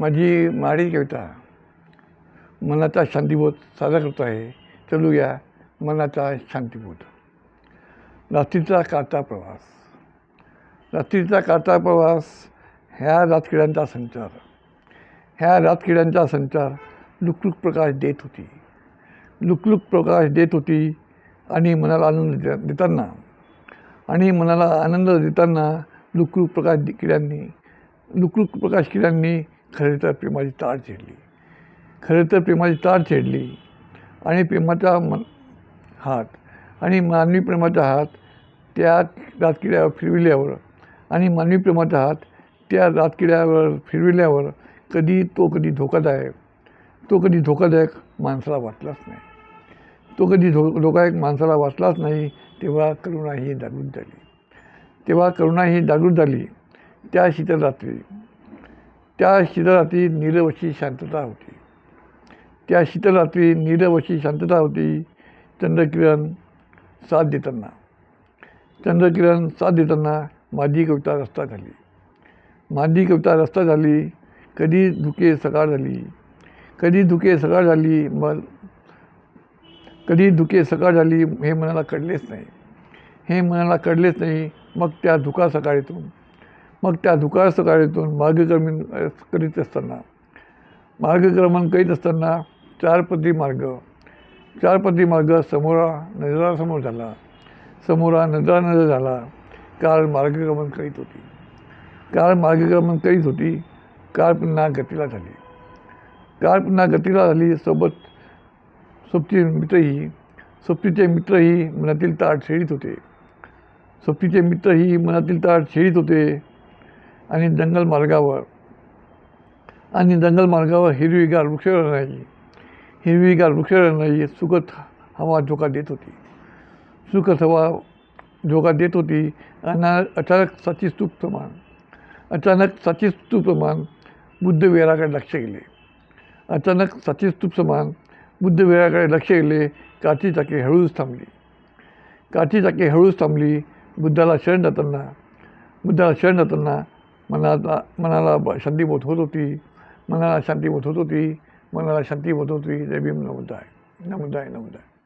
माझी माडी कविता. मनाचा शांतीबोध साजरा करतो आहे. चलूया मनाचा शांतीबोध. रात्रीचा काढता प्रवास. रात्रीचा काढता प्रवास ह्या रातकिड्यांचा संचार. ह्या रातकिड्यांचा संचार लुकलुक प्रकाश देत होती. लुकलुक प्रकाश देत होती आणि मनाला आनंद देताना. आणि मनाला आनंद देताना लुकलुक प्रकाश किड्यांनी लुकलुक प्रकाश किड्यांनी खरे तर प्रेमाची तार छेडली खरे तर प्रेमाची तार छेडली आणि प्रेमाचा मन हात. आणि मानवी प्रेमाचा हात त्या रातकिड्यावर फिरविल्यावर आणि मानवी प्रेमाचा हात त्या रातकिड्यावर फिरविल्यावर कधी तो कधी धोकादायक तो कधी धोकादायक माणसाला वाटलाच नाही. तो कधी धो धोकादायक माणसाला वाटलाच नाही तेव्हा करुणा ही जागृत झाली. तेव्हा करुणा ही जागृत झाली. त्या शीतल रात्री त्या शीतलरात्री नीरवशी शांतता होती. त्या शीतलरात्री नीरवशी शांतता होती. चंद्रकिरण साथ देताना. चंद्रकिरण साथ देताना माझी कविता रस्ता झाली. माझी कविता रस्ता झाली. कधी धुके सकाळ झाली. कधी धुके सकाळ झाली मग कधी धुके सकाळ झाली हे मनाला कळलेच नाही. हे मनाला कळलेच नाही. मग त्या धुका सकाळीतून मग त्या धुका सकाळीतून मार्गक्रमण करीत असताना मार्गक्रमण करीत असताना चारपदी मार्ग चारपदी मार्ग समोरा नजरासमोर झाला. समोरा नजरानजर झाला. काल मार्गक्रमण करीत होती. काल मार्गक्रमण करीत होती. काळ पुन्हा गतीला झाली. काळ पुन्हा गतीला झाली. सोबत सोबतीचे मित्रही सोबतीचे मित्रही मनातील ताट शेळीत होते. सोबतीचे मित्रही मनातील ताट शेळीत होते. आणि जंगल मार्गावर. आणि जंगल मार्गावर हिरवीगार वृक्षरणाई हिरवीगार वृक्षरणाई सुखद हवा झोका देत होती. सुखद हवा झोका देत होती. अना अचानक साची स्तूप प्रमाण अचानक साची स्तूप प्रमाण बुद्ध लक्ष गेले. अचानक साची स्तूप समान बुद्ध लक्ष गेले. काची चाके हळूच थांबली. काची चाके हळूच थांबली. बुद्धाला शरण जाताना बुद्धाला शरण जाताना मनाला मनाला शांती बोध होत होती. मनाला शांती बोध होत होती. मनाला शांतीबोध होत होती. जय भीम नमुदाय. नमुदाय नमुदाय.